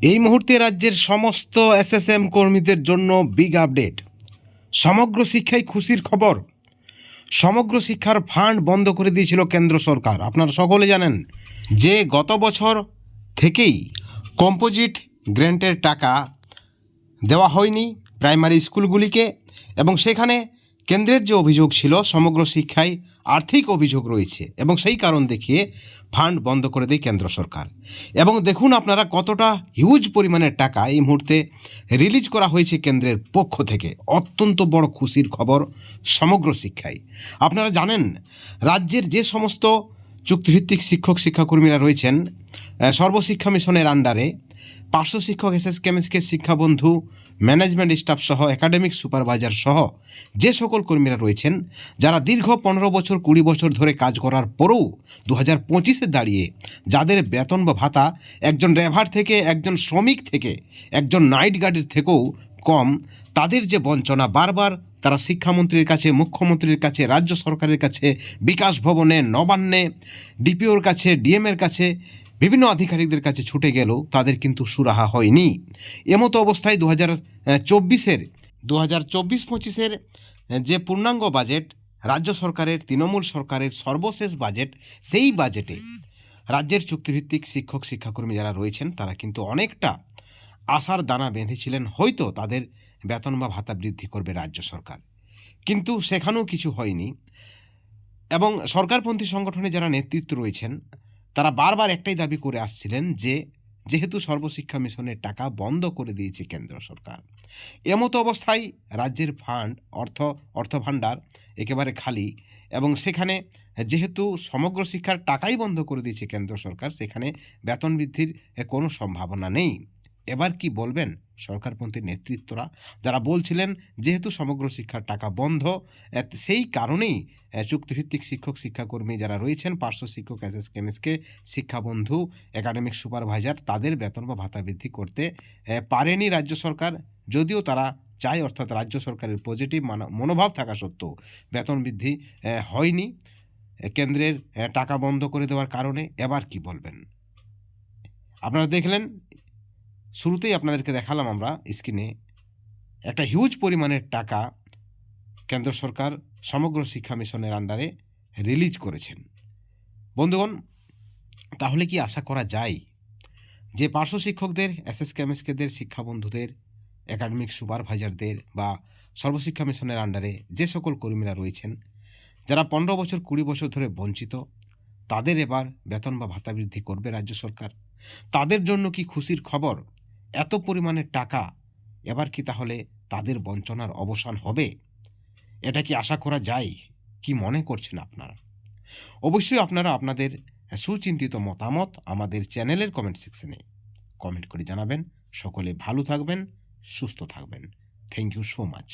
এই মুহূর্তে রাজ্যের সমস্ত এসএসএম কর্মীদের জন্য বিগ আপডেট সমগ্র শিক্ষায় খুশির খবর। সমগ্র শিক্ষার ফান্ড বন্ধ করে দিয়েছিল কেন্দ্র সরকার। আপনারা সকলে জানেন যে গত বছর থেকেই কম্পোজিট গ্র্যান্টের টাকা দেওয়া হয়নি প্রাইমারি স্কুলগুলিকে এবং সেখানে কেন্দ্রের যে অভিযোগ ছিল, সমগ্র শিক্ষায় আর্থিক অভিযোগ রয়েছে এবং সেই কারণ দেখিয়ে ফান্ড বন্ধ করে দেয় কেন্দ্র সরকার। এবং দেখুন আপনারা কতটা হিউজ পরিমাণের টাকা এই মুহূর্তে রিলিজ করা হয়েছে কেন্দ্রের পক্ষ থেকে। অত্যন্ত বড় খুশির খবর সমগ্র শিক্ষায়। আপনারা জানেন, রাজ্যের যে সমস্ত চুক্তিভিত্তিক শিক্ষক শিক্ষাকর্মীরা রয়েছেন সর্বশিক্ষা মিশনের আন্ডারে, পার্শ্ব শিক্ষক S S K M S K শিক্ষাবন্ধু, management staff সহ একাডেমিক সুপারভাইজার সহ যে সকল কর্মীরা রয়েছেন, যারা দীর্ঘ পনেরো বছর, কুড়ি বছর ধরে কাজ করার পরেও দু হাজার পঁচিশে দাঁড়িয়ে যাদের বেতন বা ভাতা একজন ড্রাইভার থেকে, একজন শ্রমিক থেকে, একজন নাইট গার্ডের থেকেও কম, তাদের যে বঞ্চনা বারবার তারা শিক্ষামন্ত্রীর কাছে, মুখ্যমন্ত্রীর কাছে, রাজ্য সরকারের কাছে, বিকাশ ভবনে, নবান্নে, ডিপিওর কাছে, ডিএমের কাছে, বিভিন্ন আধিকারিকদের কাছে ছুটে গেলেও তাদের কিন্তু সুরাহা হয়নি। এমতো অবস্থায় দু হাজার চব্বিশের দু হাজার চব্বিশ পঁচিশের যে পূর্ণাঙ্গ বাজেট রাজ্য সরকারের, তৃণমূল সরকারের সর্বশেষ বাজেট, সেই বাজেটে রাজ্যের চুক্তিভিত্তিক শিক্ষক, শিক্ষাকর্মী যারা রয়েছেন, তারা কিন্তু অনেকটা আশার দানা বেঁধেছিলেন। হয়তো তাদের বেতন বা ভাতা বৃদ্ধি করবে রাজ্য সরকার। কিন্তু সেখানেও কিছু হয়নি এবং সরকারপন্থী সংগঠনে যারা নেতৃত্ব রয়েছেন, তারা বারবার একটাই দাবি করে আসছিলেন যে, যেহেতু সর্বশিক্ষা মিশনের টাকা বন্ধ করে দিয়েছে কেন্দ্র সরকার, এমতো অবস্থায় রাজ্যের ফান্ড, অর্থ অর্থ ভাণ্ডার একেবারে খালি এবং সেখানে যেহেতু সমগ্র শিক্ষার টাকাই বন্ধ করে দিয়েছে কেন্দ্র সরকার, সেখানে বেতন বৃদ্ধির কোনো সম্ভাবনা নেই। এবার কি বলবেন? সরকারপন্থী নেতৃত্বরা যারা বলছিলেন যেহেতু সমগ্র শিক্ষার টাকা বন্ধ সেই কারণেই চুক্তিভিত্তিক শিক্ষক, শিক্ষাকর্মী যারা রয়েছেন, পার্শ্ব শিক্ষক S S K M S K শিক্ষাবন্ধু, academic supervisor, তাদের বেতন বা ভাতা বৃদ্ধি করতে পারেনি রাজ্য সরকার। যদিও তারা চায়, অর্থাৎ রাজ্য সরকারের পজিটিভ মানো- মনোভাব থাকা সত্ত্বেও বেতন বৃদ্ধি হয়নি। কেন্দ্রের টাকা বন্ধ করে দেওয়ার কারণে, এবার কি বলবেন? আপনারা দেখলেন শুরুতেই আপনাদেরকে দেখালাম আমরা স্ক্রিনে একটা হিউজ পরিমাণের টাকা কেন্দ্র সরকার সমগ্র শিক্ষা মিশনের আন্ডারে রিলিজ করেছেন। বন্ধুগণ, তাহলে কি আশা করা যায় যে পার্শ্ব শিক্ষকদের এস এস কেমএসকেদের শিক্ষাবন্ধুদের একাডেমিক সুপারভাইজারদের বা সর্বশিক্ষা মিশনের আন্ডারে যে সকল কর্মীরা রয়েছেন, যারা পনেরো বছর, কুড়ি বছর ধরে বঞ্চিত, তাদের এবার বেতন বা ভাতা বৃদ্ধি করবে রাজ্য সরকার। তাদের জন্য কি খুশির খবর? এত পরিমাণে টাকা, এবার কি তাহলে তাদের বঞ্চনার অবসান হবে? এটা কি আশা করা যায়? কি মনে করছেন আপনারা? অবশ্যই আপনারা আপনাদের সুচিন্তিত মতামত আমাদের চ্যানেলের কমেন্ট সেকশনে কমেন্ট করে জানাবেন। সকলে ভালো থাকবেন, সুস্থ থাকবেন। Thank you so much